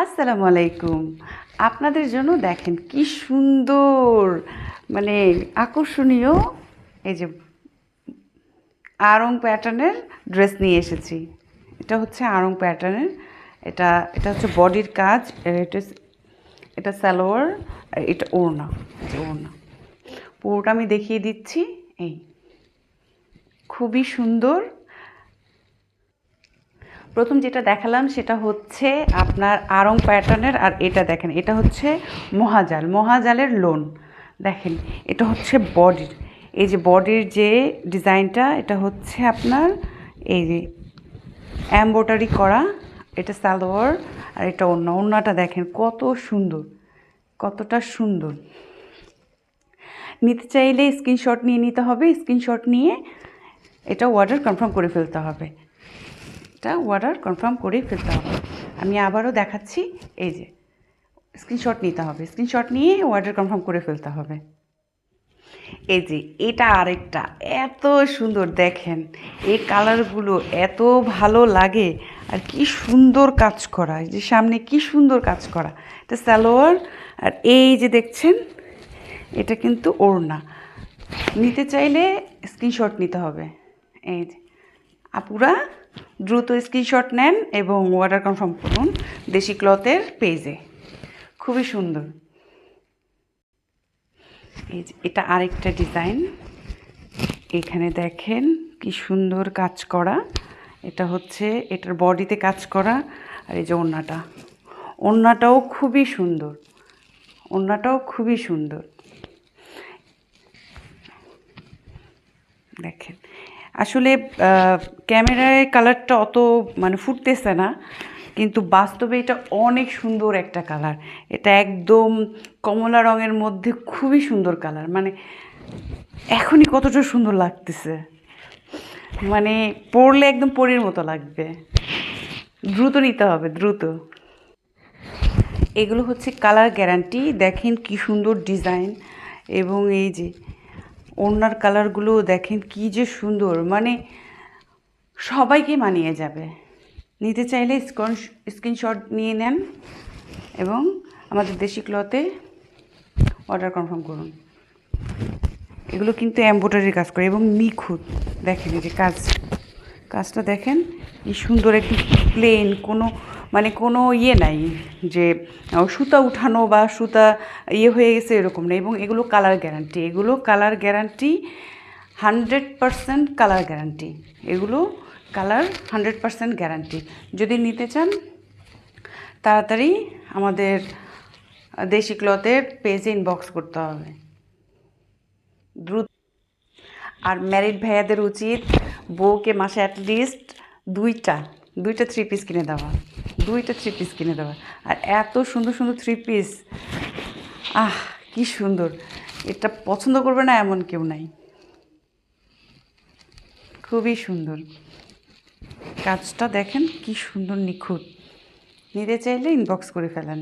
আসসালামু আলাইকুম। আপনাদের জন্য দেখেন কি সুন্দর মানে আকর্ষণীয় এই যে আড়ং প্যাটার্নের ড্রেস নিয়ে এসেছি। এটা হচ্ছে আড়ং প্যাটার্নের এটা এটা হচ্ছে বডির কাজ এটা এটা সালোয়ার, আর এটা ওড়না ওড়না। পুরোটা আমি দেখিয়ে দিচ্ছি, এই। খুবই সুন্দর প্রথম যেটা দেখালাম সেটা হচ্ছে আপনার আড়ং প্যাটার্নের, আর এটা দেখেন, এটা হচ্ছে মহাজাল, মহাজালের লোন। দেখেন, এটা হচ্ছে বডির, এই যে বডির যে ডিজাইনটা, এটা হচ্ছে আপনার এই যে এম্ব্রয়ডারি করা, এটা সালোয়ার, আর এটা অন্য অন্যটা দেখেন কত সুন্দর, কতটা সুন্দর। নিতে চাইলে স্ক্রিনশট নিয়ে নিতে হবে, স্ক্রিনশট নিয়ে এটা অর্ডার কনফার্ম করে ফেলতে হবে। এটা অর্ডার কনফার্ম করে ফেলতে হবে। আমি আবারও দেখাচ্ছি, এই যে স্ক্রিনশট নিতে হবে। স্ক্রিনশট নিয়ে অর্ডার কনফার্ম করে ফেলতে হবে। এই যে, এটা আরেকটা, এত সুন্দর, দেখেন, এই কালারগুলো এত ভালো লাগে, আর কি সুন্দর কাজ করা, এই যে সামনে কি সুন্দর কাজ করা। এটা সালোয়ার, আর এই যে দেখছেন, এটা কিন্তু ওড়না। নিতে চাইলে স্ক্রিনশট নিতে হবে। এই যে, আপুরা দ্রুত স্ক্রিনশট নেন এবং অর্ডার কনফার্ম করুন দেশি ক্লথের পেজে খুবই সুন্দর। এই এটা আরেকটা ডিজাইন এখানে দেখেন কি সুন্দর কাজ করা। এটা হচ্ছে, এটার বডিতে কাজ করা। আর এই যে ওড়নাটা। ওড়নাটাও খুবই সুন্দর। ওড়নাটাও খুবই সুন্দর। দেখেন। আসলে ক্যামেরায় কালারটা অত মানে ফুটতেছে না, কিন্তু বাস্তবে এটা অনেক সুন্দর একটা কালার। এটা একদম কমলা রঙের মধ্যে খুবই সুন্দর কালার। মানে এখনই কতটা সুন্দর লাগতেছে। মানে পরলে একদম পরীর মতো লাগবে। দ্রুত নিতে হবে, দ্রুত। এগুলো হচ্ছে কালার গ্যারান্টি। দেখেন কি সুন্দর ডিজাইন। এবং এই যে ওড়নার কালারগুলো দেখেন কি যে সুন্দর। মানে সবাইকে মানিয়ে যাবে। নিতে চাইলে স্ক্রিন স্ক্রিনশট নিয়ে নেন এবং আমাদের দেশি ক্লথে অর্ডার কনফার্ম করুন। এগুলো কিন্তু এম্ব্রয়ডারির কাজ করে এবং নিখুঁত। দেখেন যে কাজ, কাজটা দেখেন কি সুন্দর একটি প্লেন কোনো মানে কোনো ইয়ে নাই যে সুতা উঠানো বা সুতা ইয়ে হয়ে গেছে এরকম না এবং এগুলো কালার গ্যারান্টি এগুলো colour guarantee hundred percent colour guarantee এগুলো কালার হান্ড্রেড পারসেন্ট গ্যারান্টি যদি নিতে চান, তাড়াতাড়ি আমাদের দেশি ক্লথের পেজে ইনবক্স করতে হবে। দ্রুত আর ম্যারিড ভাইয়াদের উচিত বউকে মাসে অ্যাটলিস্ট দুইটা দুইটা থ্রি পিস কিনে দেওয়া, দুইটা থ্রি পিস কিনে দেওয়া। আর এত সুন্দর সুন্দর থ্রি পিস আহ, কি সুন্দর। এটা পছন্দ করবে না এমন কেউ নাই। খুবই সুন্দর। কাজটা দেখেন কি সুন্দর নিখুঁত। নিতে চাইলে ইনবক্স করে ফেলেন।